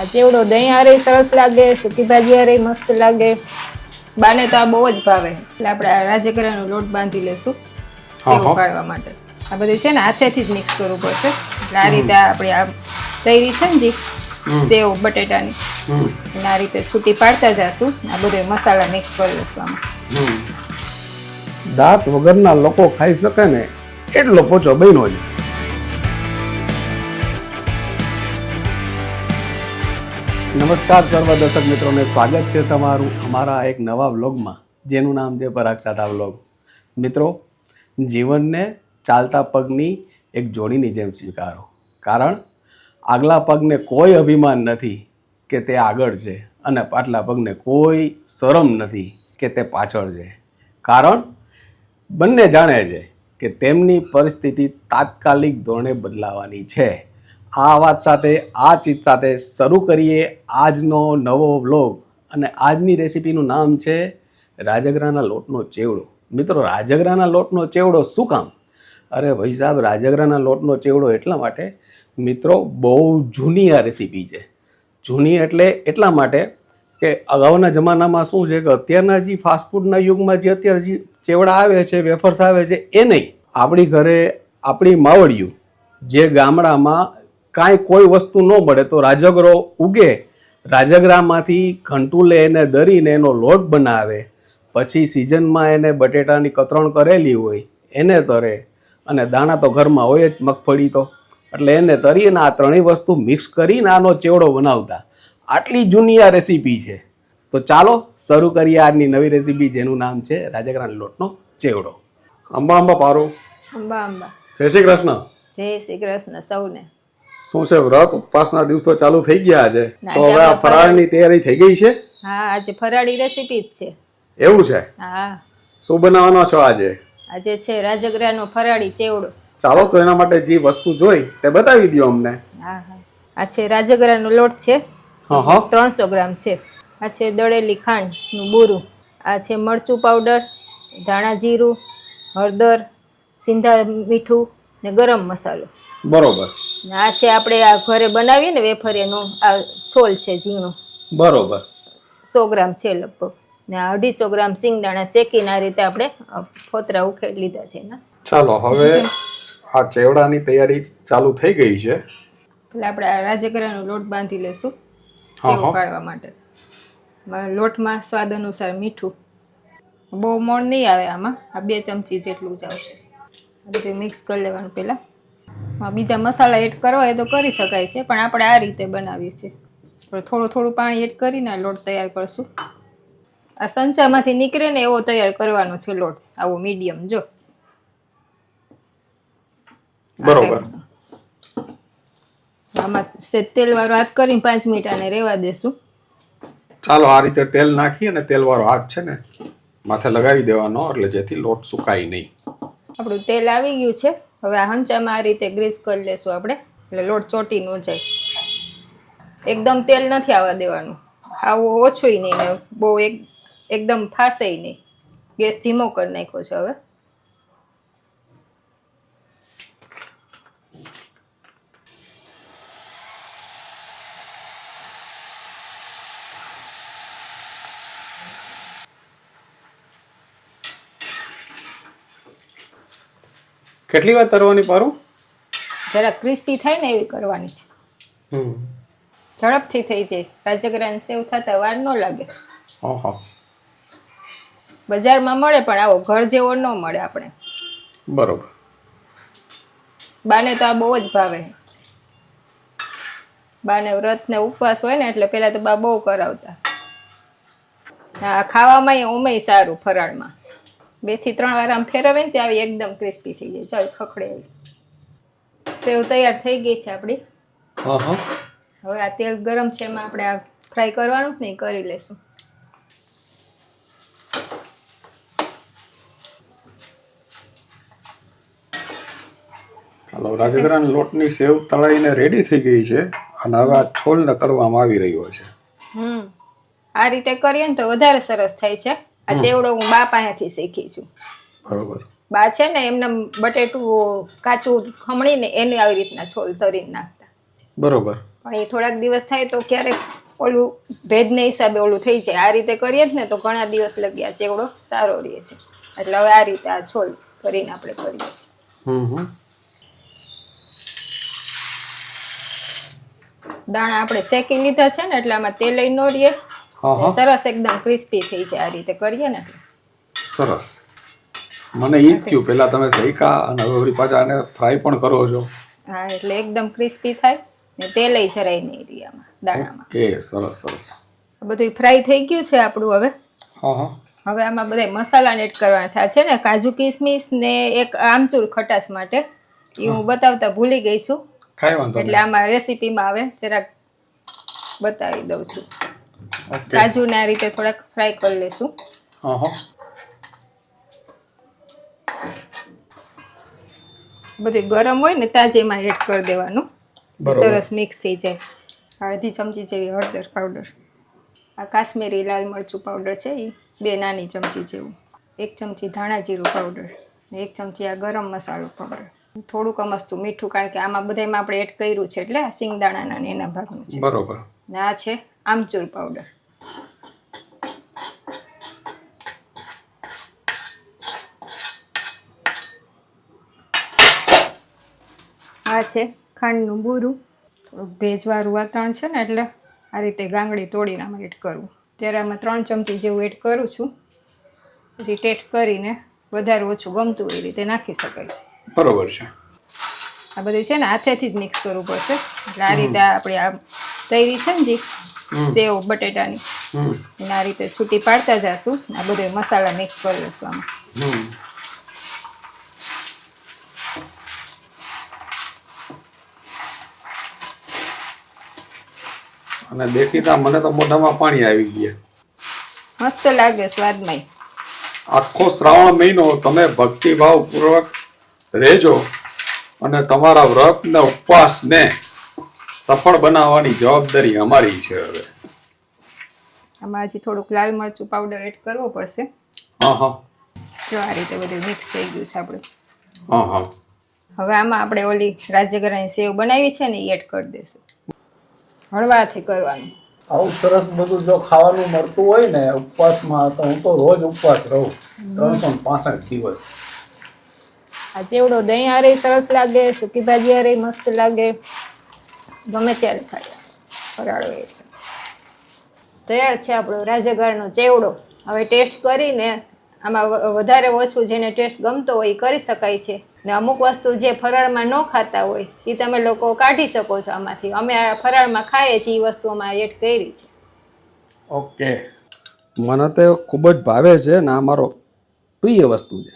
આ ચેવડો દહીં હારે સરસ લાગે સૂકી ભાજી હારે મસ્ત લાગે. બાને તો આ બહુ જ ભાવે. એટલે આપણે આ રાજગરાનો લોટ બાંધી લેશું સેવ કાઢવા માટે. આ બધું છે ને હાથેથી જ મિક્સ કરવું પડશે. એટલે આ રીતે આપણે આ તૈરી છે ને જી સેવ બટેટાની. અને આ રીતે છૂટી પાડતા જશું. આ બધો મસાલા મિક્સ કરી લઈશું આમાં. દાંત વગરના લોકો ખાઈ શકે ને એટલો પોચો બન્યો છે નમસ્કાર સર્વ દર્શક મિત્રોને સ્વાગત છે તમારું અમારા એક નવા વ્લોગમાં, જેનું નામ છે પરાગ સાદા વ્લોગ. મિત્રો, જીવનને ચાલતા પગની એક જોડીની જેમ સ્વીકારો. કારણ, આગલા પગને કોઈ અભિમાન નથી કે તે આગળ છે અને પાછલા પગને કોઈ શરમ નથી કે તે પાછળ છે. કારણ, બંને જાણે છે કે તેમની પરિસ્થિતિ તાત્કાલિક ધોરણે બદલાવાની છે. આ વાત સાથે, આ ચીજ સાથે શરૂ કરીએ આજનો નવો વ્લોગ. અને આજની રેસીપીનું નામ છે રાજગરાના લોટનો ચેવડો. મિત્રો, રાજગરાના લોટનો ચેવડો શું કામ? અરે ભાઈ સાહેબ, રાજગરાના લોટનો ચેવડો એટલા માટે, મિત્રો, બહુ જૂની આ રેસીપી છે. જૂની એટલે એટલા માટે કે અગાઉના જમાનામાં શું છે કે અત્યારના જે ફાસ્ટફૂડના યુગમાં જે અત્યારે જે ચેવડા આવે છે, વેફર્સ આવે છે, એ નહીં. આપણી ઘરે, આપણી માવડિયું જે ગામડામાં કાંઈ કોઈ વસ્તુ ન મળે તો રાજગરો ઉગે રાજગરામાંથી ઘંટુલે એને દરીને એનો લોટ બનાવે. પછી સિઝનમાં એને બટેટાની કતરણ કરેલી હોય એને તરે. અને દાણા તો ઘરમાં હોય જ મગફળી તો. એટલે એને તરીને આ ત્રણેય વસ્તુ મિક્સ કરીને આનો ચેવડો બનાવતા. આટલી જૂની આ રેસીપી છે. તો ચાલો શરૂ કરીએ આજની નવી રેસીપી જેનું નામ છે રાજગરાના લોટનો ચેવડો. અંબા અંબા પારો. અંબા અંબા. જય શ્રી કૃષ્ણ. જય શ્રી કૃષ્ણ સૌને. શું છે વ્રત? ઉપવાસના દિવસો ચાલુ થઈ ગયા છે. તો હવે આ ફરાળની તૈયારી થઈ ગઈ છે? હા આજે ફરાળી રેસીપી જ છે. એવું છે? હા. શું બનાવવાનો છો આજે? આજે છે રાજગરાનો ફરાળી ચેવડો. ચાલો તો એના માટે જે વસ્તુ જોઈ તે બતાવી દો અમને. હા હા. આ છે રાજગરાનો લોટ છે. હા હા. ત્રણસો ગ્રામ છે. આ છે દળેલી ખાંડનું બુરું. આ છે મરચું પાવડર ધાણા જીરું હળદર સિંધા મીઠું ને ગરમ મસાલો. બરોબર. આ છે આપણે આ ઘરે બનાવીએ ને વેફરિયાનો આ છોલ છે ઝીણો. બરોબર. સો ગ્રામ છે લગભગ. ને અઢીસો ગ્રામ સિંગદાણા શેકીને આ રીતે આપણે ફોતરા ઉખેડ લીધા છે ને ચાલો હવે આ ચેવડાની તૈયારી ચાલુ થઈ ગઈ છે. એટલે આપણે આ રાજગરાનો લોટ બાંધી લેશું સેવ. પાડવા માટે. લોટમાં સ્વાદ અનુસાર મીઠું. બહુ મોણ નહીં આવે આમાં. આ બે ચમચી જેટલું જ આવશે. બધું મિક્સ કરી લેવાનું પહેલાં. બીજા મસાલા એડ કરવા એ તો કરી શકાય છે પણ આપણે આ રીતે બનાવીએ છીએ. થોડું થોડું પાણી એડ કરીને લોટ તૈયાર કરશું. આ સંચામાંથી નીકળે ને એવો તૈયાર કરવાનો છે લોટ આવો મીડિયમ જો. બરોબર. આમાં સેજ તેલવાળો હાથ કરીને પાંચ મિનિટ આને રેવા દેશું. ચાલો આ રીતે તેલ નાખી અને તેલ વાળો હાથ છે ને માથે લગાવી દેવાનો એટલે જેથી લોટ સુકાય નહીં. આપણું તેલ આવી ગયું છે. હવે આ હંચામાં આ રીતે ગ્રીસ કરી લેશું આપણે. એટલે લોટ ચોટી ન જાય. એકદમ તેલ નથી આવવા દેવાનું. આવું ઓછું નહીં બહુ એક, એકદમ ફાસે નહીં. ગેસ ધીમો કરી નાખ્યો છે હવે. કેટલી વાર તરવાની પારું? જરા ક્રિસ્પી થાય ને એવી કરવાની છે. ઝડપથી થઈ જાય. રાજગરાન સેવ થતા વાર ન લાગે. બજારમાં મળે પણ આવો ઘર જેવો ન મળે આપણે. બરોબર. બાને તો આ બહુ જ ભાવે. બાને વ્રત ને ઉપવાસ હોય ને એટલે પેલા તો બા બહુ કરાવતા. હા ખાવામાં ઓમેય સારું ફરાળમાં. બેથી ત્રણ વાર આમ ફેરવે ને આવી એકદમ ક્રિસ્પી થઈ જાય. ચાલ ખખડે આવી સેવ તૈયાર થઈ ગઈ છે આપણી. હવે આ તેલ ગરમ છે એમાં આપણે આ ફ્રાય કરવાનું નહીં કરી લેશું. ચાલો રાજગરાન લોટની સેવ તળાઈને રેડી થઈ ગઈ છે અને હવે આ છોલને તળવામાં આવી રહ્યો છે. હમ. આ રીતે કરીએ ને તો વધારે સરસ થાય છે. આ ચેવડો હું બા પાસેથી શીખી છું. બરોબર. બા છે ને એમને બટેટું કાચું ખમણીને એને આવી રીતના છોલ તરીને નાખતા. બરોબર. પણ એ થોડાક દિવસ થાય તો ક્યારેક ઓલું ભેદને હિસાબે ઓલું થઈ જાય. આ રીતે કરીએ જ ને તો ઘણા દિવસ લગ્યા ચેવડો સારો રહે છે. એટલે હવે આ રીતે આ છોલ કરીને આપણે કરીએ છીએ. દાણા આપણે શેકી લીધા છે ને એટલે આમાં તેલ ન રહીએ સરસ એકદમ ક્રિસ્પી થઈ જાય આ રીતે કરીએ ને. સરસ. મને ઈ થયું. પેલા તમે શેકા અને હવે વળી પાછા આને ફ્રાય પણ કરો છો. હા એટલે એકદમ ક્રિસ્પી થાય ને તેલય જરાય નહીં રહે દાણામાં. કે સરસ સરસ. બધું ફ્રાય થઈ ગયું છે આપણું હવે. હા હા હવે આમાં બધા મસાલા એડ કરવાના છે. આ છે ને કાજુ કિસમિસ ને એક આમચૂર ખટાશ માટે. એ હું બતાવતા ભૂલી ગઈ છું. એટલે આમાં રેસીપીમાં આવે જરાક બતાવી દઉં છું. કાજુને આ રીતે થોડાક ફ્રાય કરી હા બધું ગરમ હોય ને તાજે એમાં એડ કરી દેવાનું. સરસ મિક્સ થઈ જાય. અડધી ચમચી જેવી હળદર પાવડર આ કાશ્મીરી લાલ મરચું પાવડર છે એ બે નાની ચમચી જેવું. એક ચમચી ધાણા જીરું પાવડર એક ચમચી આ ગરમ મસાલો પાવડર થોડુંક અમસ્તું મીઠું કારણ કે આમાં બધામાં આપણે એડ કર્યું છે એટલે આ સિંગદાણાના એના ભાગનું છે. બરોબર. ને આ છે આમચૂર પાવડર આ છે ખાંડનું બૂરું. થોડુંક ભેજવાળું વાતાવરણ છે ને એટલે આ રીતે ગાંગડી તોડીને આમાં એડ કરવું. ત્યારે આમાં ત્રણ ચમચી જેવું એડ કરું છું. રીટેટ કરીને વધારે ઓછું ગમતું એ રીતે નાખી શકાય છે. બરોબર છે. આ બધું છે ને હાથેથી જ મિક્સ કરવું પડશે. એટલે આ રીતે આપણે આ તૈરી છે ને જે સેવ બટેટાની અને એને આ રીતે છૂટી પાડતા જશું. આ બધે મસાલા મિક્સ કરી દઈશું આમાં. અને દેખીતા મને તો મોઢામાં પાણી આવી ગયા. મસ્ત લાગે સ્વાદમાં આખો શ્રાવણ મહિનો તમે ભક્તિભાવ પૂર્વક રહેજો અને તમારા વ્રત ને ઉપવાસને સફળ બનાવવાની જવાબદારી અમારી છે હવે. આમાં હજી થોડુંક લાલ મરચું પાવડર એડ કરવો પડશે. હા હા. જો આ રીતે બધું મિક્સ થઈ ગયું છે આપણે. હા હા. હવે આમાં આપણે ઓલી રાજ્યગરાની સેવ બનાવી છે ને એ એડ કરી દઈશું. હળવાથી કરવાનું. આવું સરસ બધું જો ખાવાનું મળતું હોય ને ઉપવાસમાં તો હું તો રોજ ઉપવાસ રહું. ત્રણસો પાસઠ દિવસ. આ ચેવડો દહીં હારે સરસ લાગે સૂકી ભાજી હારે મસ્ત લાગે. ગમે ત્યારે ખાય ફરાળો એ તૈયાર છે આપણો રાજગરનો ચેવડો. હવે ટેસ્ટ કરીને આમાં વધારે ઓછું જેને ટેસ્ટ ગમતો હોય એ કરી શકાય છે. ને અમુક વસ્તુ જે ફરાળમાં ન ખાતા હોય એ તમે લોકો કાઢી શકો છો આમાંથી. અમે આ ફરાળમાં ખાઈએ છીએ એ વસ્તુ અમારે એડ કરી છે. ઓકે. મને તો ખૂબ જ ભાવે છે ને આ મારો પ્રિય વસ્તુ છે.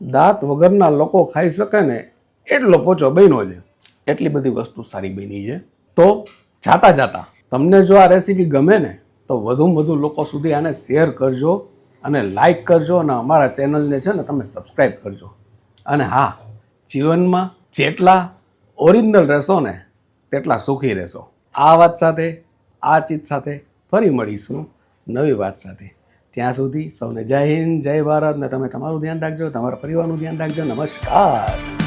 દાંત વગરના લોકો ખાઈ શકે ને એટલો પોચો બન્યો છે. એટલી બધી વસ્તુ સારી બની છે. તો જાતા જાતા તમને જો આ રેસીપી ગમે ને, તો વધુમાં વધુ લોકો સુધી આને શેર કરજો અને લાઇક કરજો અને અમારા ચેનલને છે ને તમે સબસ્ક્રાઈબ કરજો. અને હા, જીવનમાં જેટલા ઓરિજિનલ રહેશો ને, તેટલા સુખી રહેશો. આ વાત સાથે, આ ચીજ સાથે ફરી મળીશું નવી વાત સાથે. ત્યાં સુધી સૌને જય હિન્દ, જય ભારત ને તમે તમારું ધ્યાન રાખજો, તમારા પરિવારનું ધ્યાન રાખજો. નમસ્કાર.